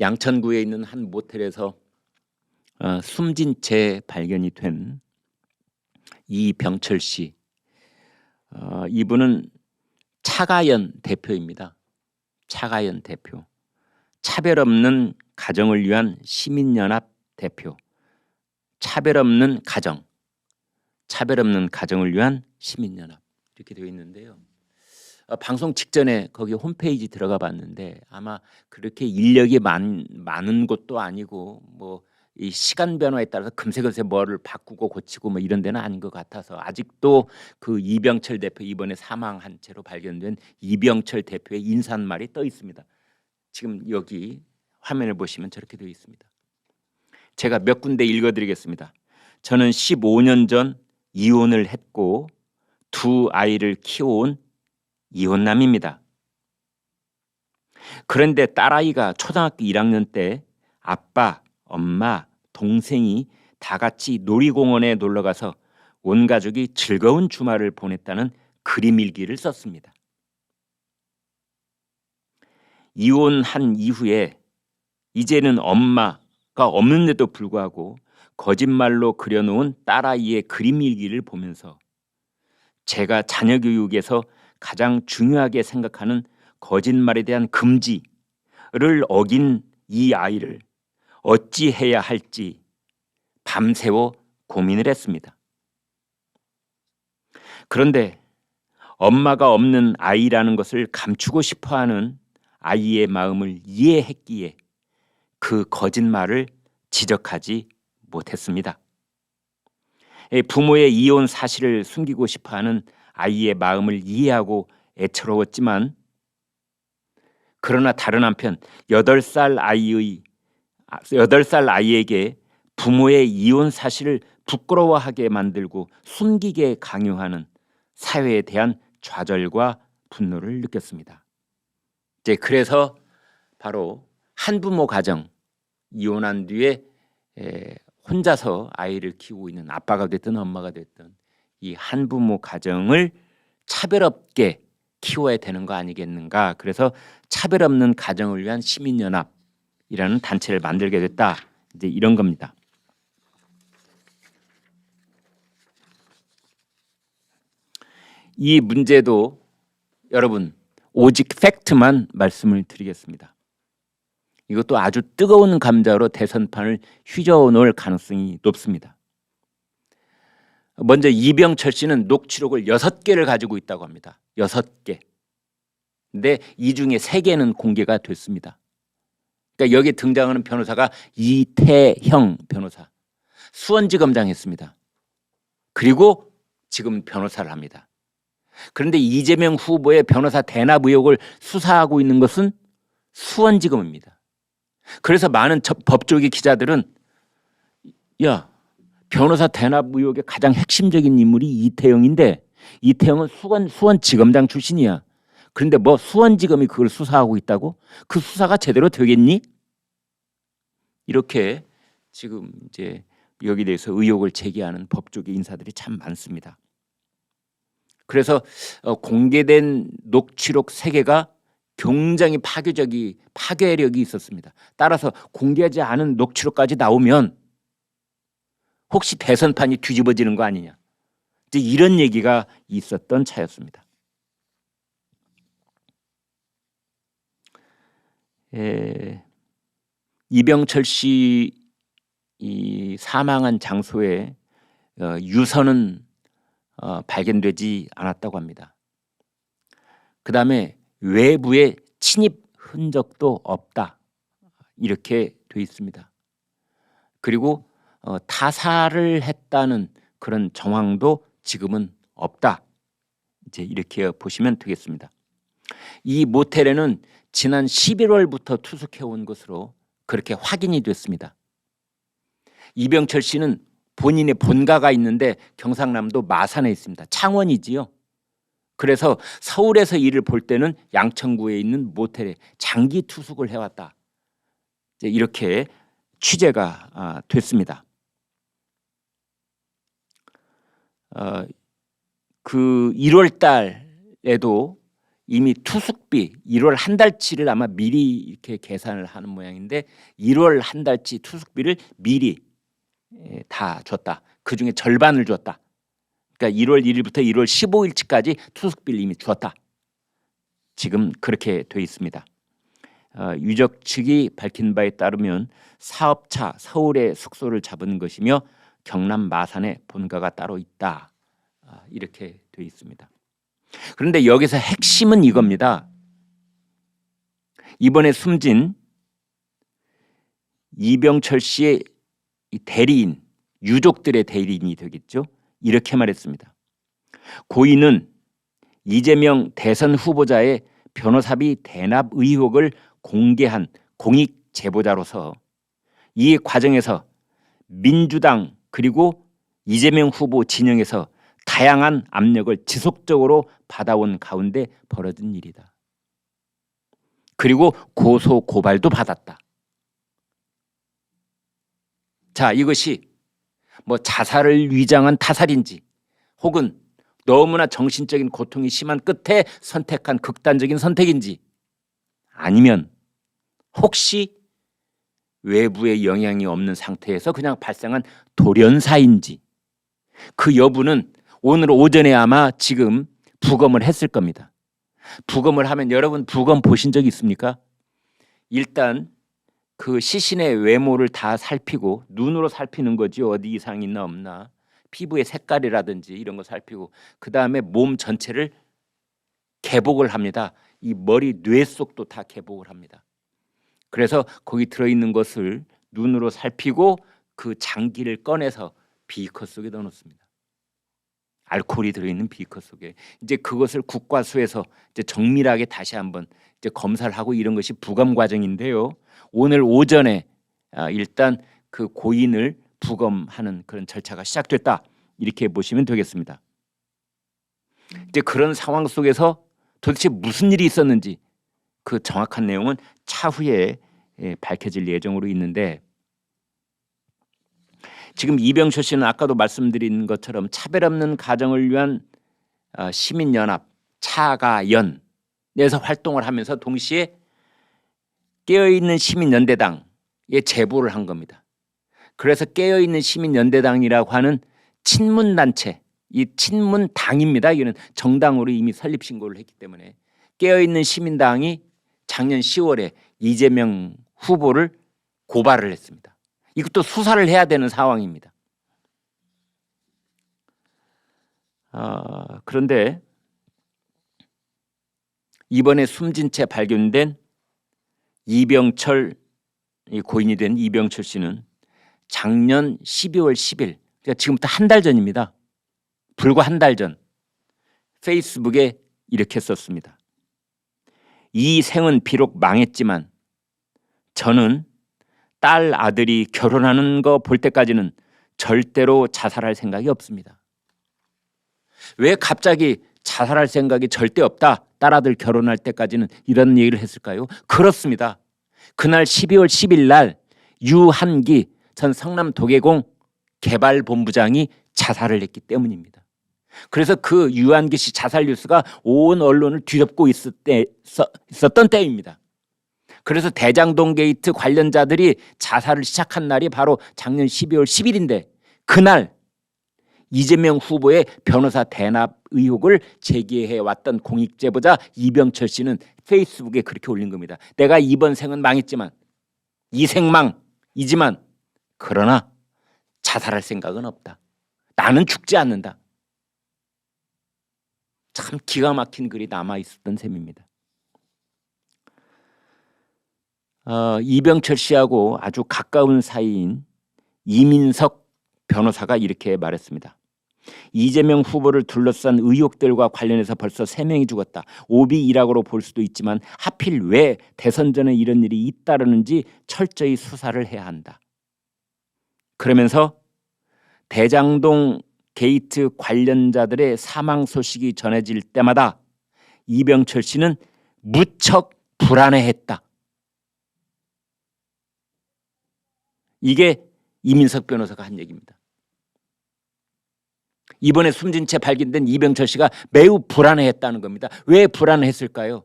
양천구에 있는 한 모텔에서 어, 숨진 채 발견이 된 이병철 씨. 어, 이분은 차가연 대표입니다. 차가연 대표. 차별 없는 가정을 위한 시민연합 대표. 차별 없는 가정. 차별 없는 가정을 위한 시민연합. 이렇게 되어 있는데요. 어, 방송 직전에 거기 홈페이지 들어가 봤는데 아마 그렇게 인력이 많, 많은 곳도 아니고 뭐 이 시간 변화에 따라서 금세금세 뭐를 바꾸고 고치고 뭐 이런 데는 아닌 것 같아서 아직도 그 이병철 대표 이번에 사망한 채로 발견된 이병철 대표의 인사말이 떠 있습니다. 지금 여기 화면을 보시면 저렇게 되어 있습니다. 제가 몇 군데 읽어드리겠습니다. 저는 15년 전 이혼을 했고 두 아이를 키워온 이혼남입니다. 그런데 딸아이가 초등학교 1학년 때 아빠, 엄마, 동생이 다 같이 놀이공원에 놀러 가서 온 가족이 즐거운 주말을 보냈다는 그림 일기를 썼습니다. 이혼한 이후에 이제는 엄마가 없는데도 불구하고 거짓말로 그려놓은 딸아이의 그림 일기를 보면서 제가 자녀 교육에서 가장 중요하게 생각하는 거짓말에 대한 금지를 어긴 이 아이를 어찌 해야 할지 밤새워 고민을 했습니다. 그런데 엄마가 없는 아이라는 것을 감추고 싶어 하는 아이의 마음을 이해했기에 그 거짓말을 지적하지 못했습니다. 부모의 이혼 사실을 숨기고 싶어 하는 아이의 마음을 이해하고 애처로웠지만 그러나 다른 한편 8살 아이의 8살 아이에게 부모의 이혼 사실을 부끄러워하게 만들고 숨기게 강요하는 사회에 대한 좌절과 분노를 느꼈습니다. 이제 그래서 바로 한부모 가정 이혼한 뒤에 혼자서 아이를 키우고 있는 아빠가 됐든 엄마가 됐든 이 한부모 가정을 차별 없게 키워야 되는 거 아니겠는가? 그래서 차별 없는 가정을 위한 시민연합이라는 단체를 만들게 됐다. 이제 이런 겁니다. 이 문제도 여러분 오직 팩트만 말씀을 드리겠습니다. 이것도 아주 뜨거운 감자로 대선판을 휘저어 놓을 가능성이 높습니다. 먼저 이병철 씨는 녹취록을 여섯 개를 가지고 있다고 합니다. 여섯 개. 근데 이 중에 세 개는 공개가 됐습니다. 그러니까 여기 등장하는 변호사가 이태형 변호사. 수원지검장 했습니다. 그리고 지금 변호사를 합니다. 그런데 이재명 후보의 변호사 대납 의혹을 수사하고 있는 것은 수원지검입니다. 그래서 많은 법조계 기자들은 야 변호사 대납 의혹의 가장 핵심적인 인물이 이태영인데 이태영은 수원 수원지검장 출신이야. 그런데 뭐 수원지검이 그걸 수사하고 있다고? 그 수사가 제대로 되겠니? 이렇게 지금 이제 여기 대해서 의혹을 제기하는 법조계 인사들이 참 많습니다. 그래서 어, 공개된 녹취록 세 개가 굉장히 파괴적이 파괴력이 있었습니다. 따라서 공개하지 않은 녹취록까지 나오면 혹시 대선판이 뒤집어지는 거 아니냐. 이제 이런 얘기가 있었던 차였습니다. 에, 이병철 씨 이 사망한 장소에 어, 유서는 어, 발견되지 않았다고 합니다. 그 다음에 외부의 침입 흔적도 없다 이렇게 돼 있습니다. 그리고 어, 타살을 했다는 그런 정황도 지금은 없다. 이제 이렇게 보시면 되겠습니다. 이 모텔에는 지난 11월부터 투숙해 온 것으로 그렇게 확인이 됐습니다. 이병철 씨는 본인의 본가가 있는데 경상남도 마산에 있습니다. 창원이지요. 그래서 서울에서 일을 볼 때는 양천구에 있는 모텔에 장기 투숙을 해왔다. 이렇게 취재가 아, 됐습니다. 어, 그 1월 달에도 이미 투숙비 1월 한 달치를 아마 미리 이렇게 계산을 하는 모양인데 1월 한 달치 투숙비를 미리 예, 다 줬다. 그 중에 절반을 줬다. 그러니까 1월 1일부터 1월 15일까지 투숙비를 이미 주었다. 지금 그렇게 돼 있습니다. 어, 유적 측이 밝힌 바에 따르면 사업차 서울에 숙소를 잡은 것이며 경남 마산에 본가가 따로 있다. 아, 이렇게 돼 있습니다. 그런데 여기서 핵심은 이겁니다. 이번에 숨진 이병철 씨의 이 대리인, 유족들의 대리인이 되겠죠. 이렇게 말했습니다. 고인은 이재명 대선 후보자의 변호사비 대납 의혹을 공개한 공익 제보자로서 이 과정에서 민주당 그리고 이재명 후보 진영에서 다양한 압력을 지속적으로 받아온 가운데 벌어진 일이다. 그리고 고소 고발도 받았다. 자, 이것이 뭐 자살을 위장한 타살인지 혹은 너무나 정신적인 고통이 심한 끝에 선택한 극단적인 선택인지 아니면 혹시 외부의 영향이 없는 상태에서 그냥 발생한 돌연사인지 그 여부는 오늘 오전에 아마 지금 부검을 했을 겁니다. 부검을 하면 여러분 부검 보신 적 있습니까? 일단 그 시신의 외모를 다 살피고 눈으로 살피는 거지 어디 이상 있나 없나 피부의 색깔이라든지 이런 거 살피고 그 다음에 몸 전체를 개복을 합니다. 이 머리 뇌 속도 다 개복을 합니다. 그래서 거기 들어있는 것을 눈으로 살피고 그 장기를 꺼내서 비커 속에 넣어놓습니다. 알코올이 들어있는 비커 속에 이제 그것을 국과수에서 이제 정밀하게 다시 한번 이제 검사를 하고 이런 것이 부검 과정인데요. 오늘 오전에 아, 일단 그 고인을 부검하는 그런 절차가 시작됐다 이렇게 보시면 되겠습니다. 이제 그런 상황 속에서 도대체 무슨 일이 있었는지 그 정확한 내용은 차후에 예, 밝혀질 예정으로 있는데 지금 이병철 씨는 아까도 말씀드린 것처럼 차별 없는 가정을 위한 어, 시민연합 차가연에서 활동을 하면서 동시에 깨어있는 시민연대당에 제보를 한 겁니다. 그래서 깨어있는 시민연대당이라고 하는 친문단체, 이 친문당입니다. 이는 정당으로 이미 설립 신고를 했기 때문에 깨어있는 시민당이 작년 10월에 이재명 후보를 고발을 했습니다. 이것도 수사를 해야 되는 상황입니다. 아, 그런데 이번에 숨진 채 발견된 이병철 이 고인이 된 이병철 씨는 작년 12월 10일 그러니까 지금부터 한 달 전입니다. 불과 한 달 전 페이스북에 이렇게 썼습니다. 이 생은 비록 망했지만 저는 딸 아들이 결혼하는 거 볼 때까지는 절대로 자살할 생각이 없습니다. 왜 갑자기 자살할 생각이 절대 없다. 딸 아들 결혼할 때까지는 이런 얘기를 했을까요? 그렇습니다. 그날 12월 10일 날 유한기 전 성남 도계공 개발본부장이 자살을 했기 때문입니다. 그래서 그 유한기 씨 자살 뉴스가 온 언론을 뒤덮고 있을 때, 있었던 때입니다. 그래서 대장동 게이트 관련자들이 자살을 시작한 날이 바로 작년 12월 10일인데 그날 이재명 후보의 변호사 대납 의혹을 제기해 왔던 공익 제보자 이병철 씨는 페이스북에 그렇게 올린 겁니다. 내가 이번 생은 망했지만 이 생망이지만 그러나 자살할 생각은 없다. 나는 죽지 않는다. 참 기가 막힌 글이 남아 있었던 셈입니다. 어, 이병철 씨하고 아주 가까운 사이인 이민석 변호사가 이렇게 말했습니다. 이재명 후보를 둘러싼 의혹들과 관련해서 벌써 세 명이 죽었다. 오비 일학으로 볼 수도 있지만 하필 왜 대선 전에 이런 일이 잇따르는지 철저히 수사를 해야 한다. 그러면서 대장동 게이트 관련자들의 사망 소식이 전해질 때마다 이병철 씨는 무척 불안해했다. 이게 이민석 변호사가 한 얘기입니다. 이번에 숨진 채 발견된 이병철 씨가 매우 불안해했다는 겁니다. 왜 불안했을까요?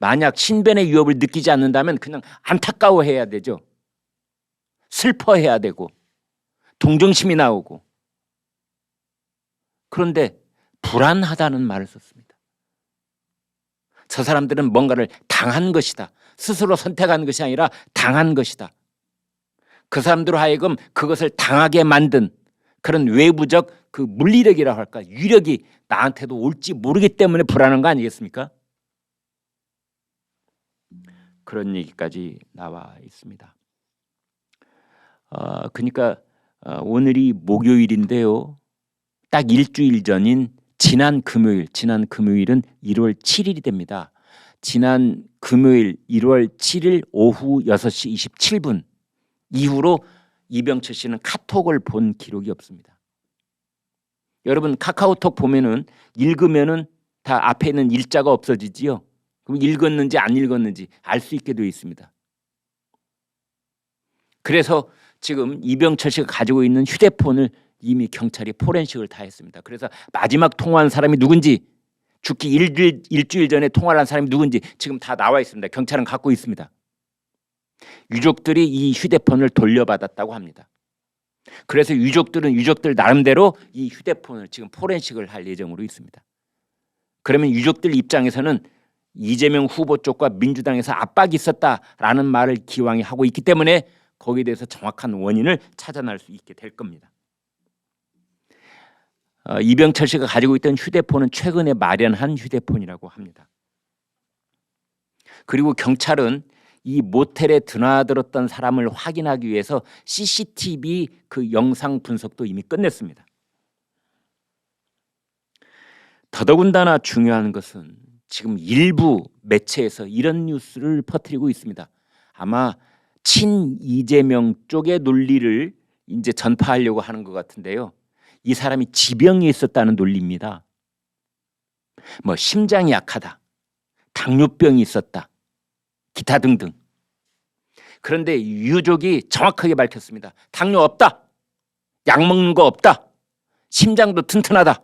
만약 신변의 위협을 느끼지 않는다면 그냥 안타까워해야 되죠. 슬퍼해야 되고 동정심이 나오고 그런데 불안하다는 말을 썼습니다. 저 사람들은 뭔가를 당한 것이다. 스스로 선택한 것이 아니라 당한 것이다. 그 사람들로 하여금 그것을 당하게 만든 그런 외부적 그 물리력이라 할까 유력이 나한테도 올지 모르기 때문에 불안한 거 아니겠습니까? 그런 얘기까지 나와 있습니다. 어, 그러니까 어, 오늘이 목요일인데요. 딱 일주일 전인 지난 금요일, 지난 금요일은 1월 7일이 됩니다. 지난 금요일 1월 7일 오후 6시 27분 이후로 이병철 씨는 카톡을 본 기록이 없습니다. 여러분 카카오톡 보면은 읽으면은 다 앞에 있는 일자가 없어지지요. 그럼 읽었는지 안 읽었는지 알 수 있게 되어 있습니다. 그래서 지금 이병철 씨가 가지고 있는 휴대폰을 이미 경찰이 포렌식을 다 했습니다. 그래서 마지막 통화한 사람이 누군지 죽기 일주일, 일주일 전에 통화를 한 사람이 누군지 지금 다 나와 있습니다. 경찰은 갖고 있습니다. 유족들이 이 휴대폰을 돌려받았다고 합니다. 그래서 유족들은 유족들 나름대로 이 휴대폰을 지금 포렌식을 할 예정으로 있습니다. 그러면 유족들 입장에서는 이재명 후보 쪽과 민주당에서 압박이 있었다라는 말을 기왕이 하고 있기 때문에 거기에 대해서 정확한 원인을 찾아낼 수 있게 될 겁니다. 어, 이병철 씨가 가지고 있던 휴대폰은 최근에 마련한 휴대폰이라고 합니다. 그리고 경찰은 이 모텔에 드나들었던 사람을 확인하기 위해서 CCTV 그 영상 분석도 이미 끝냈습니다. 더더군다나 중요한 것은 지금 일부 매체에서 이런 뉴스를 퍼뜨리고 있습니다. 아마 친 이재명 쪽의 논리를 이제 전파하려고 하는 것 같은데요. 이 사람이 지병이 있었다는 논리입니다. 뭐 심장이 약하다, 당뇨병이 있었다, 기타 등등. 그런데 유족이 정확하게 밝혔습니다. 당뇨 없다, 약 먹는 거 없다, 심장도 튼튼하다.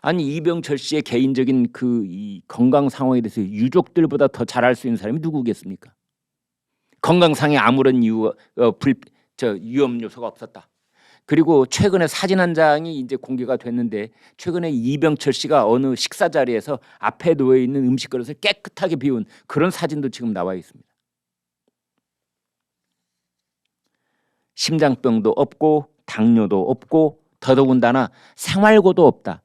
아니 이병철 씨의 개인적인 그 이 건강 상황에 대해서 유족들보다 더잘알수 있는 사람이 누구겠습니까? 건강상에 아무런 이유 어, 불저 위험 요소가 없었다. 그리고 최근에 사진 한 장이 이제 공개가 됐는데 최근에 이병철 씨가 어느 식사 자리에서 앞에 놓여 있는 음식 그릇을 깨끗하게 비운 그런 사진도 지금 나와 있습니다. 심장병도 없고 당뇨도 없고 더더군다나 생활고도 없다.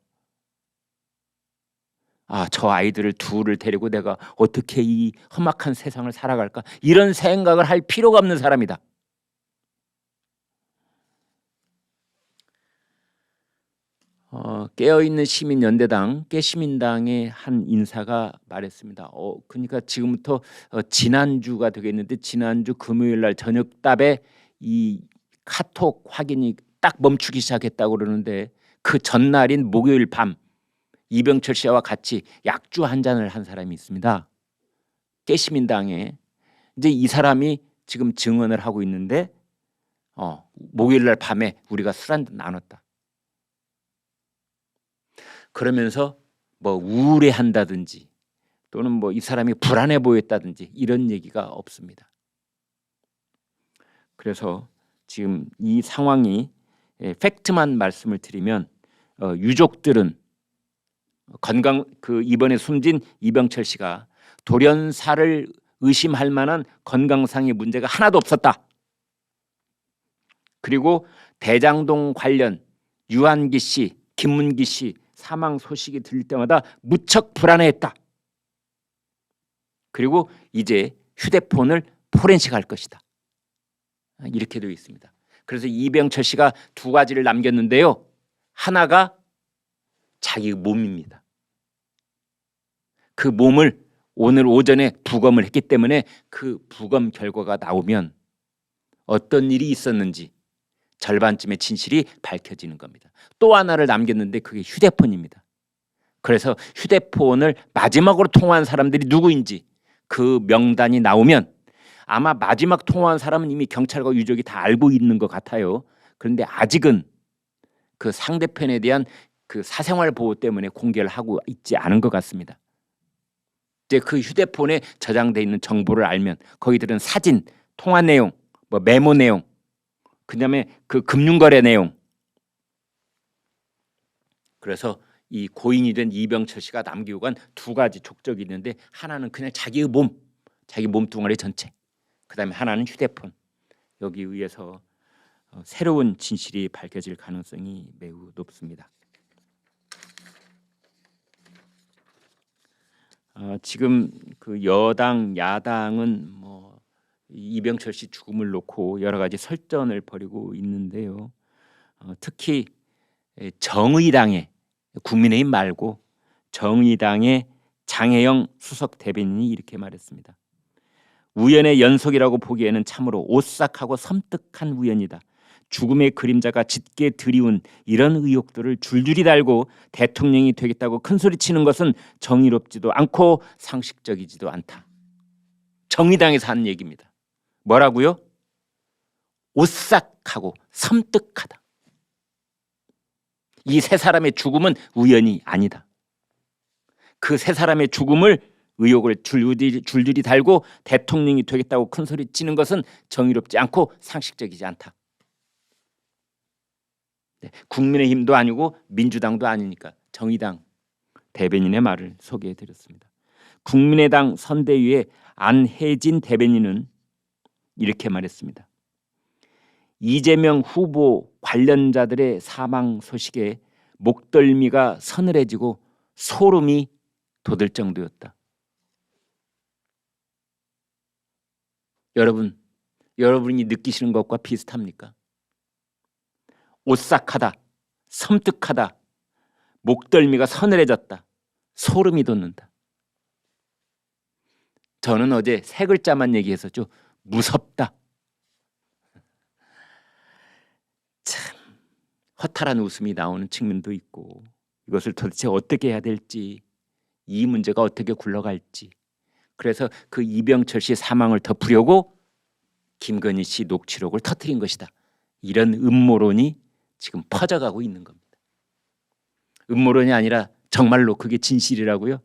아, 저 아이들을 둘을 데리고 내가 어떻게 이 험악한 세상을 살아갈까? 이런 생각을 할 필요가 없는 사람이다. 어, 깨어있는 시민연대당 깨시민당의 한 인사가 말했습니다. 어, 그러니까 지금부터 어, 지난주가 되겠는데 지난주 금요일 날 저녁 답에 이 카톡 확인이 딱 멈추기 시작했다고 그러는데 그 전날인 목요일 밤 이병철 씨와 같이 약주 한 잔을 한 사람이 있습니다. 깨시민당에 이제 이 사람이 지금 증언을 하고 있는데 어, 목요일 날 밤에 우리가 술 한 잔 나눴다. 그러면서 뭐 우울해한다든지 또는 뭐 이 사람이 불안해 보였다든지 이런 얘기가 없습니다. 그래서 지금 이 상황이 예, 팩트만 말씀을 드리면 어, 유족들은 건강 그 이번에 숨진 이병철 씨가 돌연사를 의심할 만한 건강상의 문제가 하나도 없었다. 그리고 대장동 관련 유한기 씨, 김문기 씨 사망 소식이 들릴 때마다 무척 불안해했다. 그리고 이제 휴대폰을 포렌식할 것이다. 이렇게 되어 있습니다. 그래서 이병철 씨가 두 가지를 남겼는데요. 하나가 자기 몸입니다. 그 몸을 오늘 오전에 부검을 했기 때문에 그 부검 결과가 나오면 어떤 일이 있었는지 절반쯤의 진실이 밝혀지는 겁니다. 또 하나를 남겼는데 그게 휴대폰입니다. 그래서 휴대폰을 마지막으로 통화한 사람들이 누구인지 그 명단이 나오면 아마 마지막 통화한 사람은 이미 경찰과 유족이 다 알고 있는 것 같아요. 그런데 아직은 그 상대편에 대한 그 사생활 보호 때문에 공개를 하고 있지 않은 것 같습니다. 이제 그 휴대폰에 저장돼 있는 정보를 알면 거기 들은 사진, 통화 내용, 뭐 메모 내용, 그 다음에 그 금융거래 내용. 그래서 이 고인이 된 이병철 씨가 남기고 간 두 가지 족적이 있는데 하나는 그냥 자기의 몸, 자기 몸뚱아리 전체. 그 다음에 하나는 휴대폰. 여기 의해서 어, 새로운 진실이 밝혀질 가능성이 매우 높습니다. 어, 지금 그 여당 야당은 뭐 이병철 씨 죽음을 놓고 여러 가지 설전을 벌이고 있는데요. 어, 특히 에, 정의당의 국민의힘 말고 정의당의 장혜영 수석 대변인이 이렇게 말했습니다. 우연의 연속이라고 보기에는 참으로 오싹하고 섬뜩한 우연이다. 죽음의 그림자가 짙게 드리운 이런 의혹들을 줄줄이 달고 대통령이 되겠다고 큰소리치는 것은 정의롭지도 않고 상식적이지도 않다. 정의당에서 한 얘기입니다. 뭐라고요? 오싹하고 섬뜩하다. 이 세 사람의 죽음은 우연이 아니다. 그 세 사람의 죽음을 의혹을 줄줄이, 줄줄이 달고 대통령이 되겠다고 큰소리 치는 것은 정의롭지 않고 상식적이지 않다. 네, 국민의힘도 아니고 민주당도 아니니까 정의당 대변인의 말을 소개해 드렸습니다. 국민의당 선대위의 안혜진 대변인은 이렇게 말했습니다. 이재명 후보 관련자들의 사망 소식에 목덜미가 서늘해지고 소름이 돋을 정도였다. 여러분, 여러분이 느끼시는 것과 비슷합니까? 오싹하다, 섬뜩하다, 목덜미가 서늘해졌다, 소름이 돋는다. 저는 어제 세 글자만 얘기했었죠. 무섭다. 참 허탈한 웃음이 나오는 측면도 있고 이것을 도대체 어떻게 해야 될지 이 문제가 어떻게 굴러갈지 그래서 그 이병철 씨 사망을 덮으려고 김건희 씨 녹취록을 터뜨린 것이다. 이런 음모론이 지금 퍼져가고 있는 겁니다. 음모론이 아니라 정말로 그게 진실이라고요?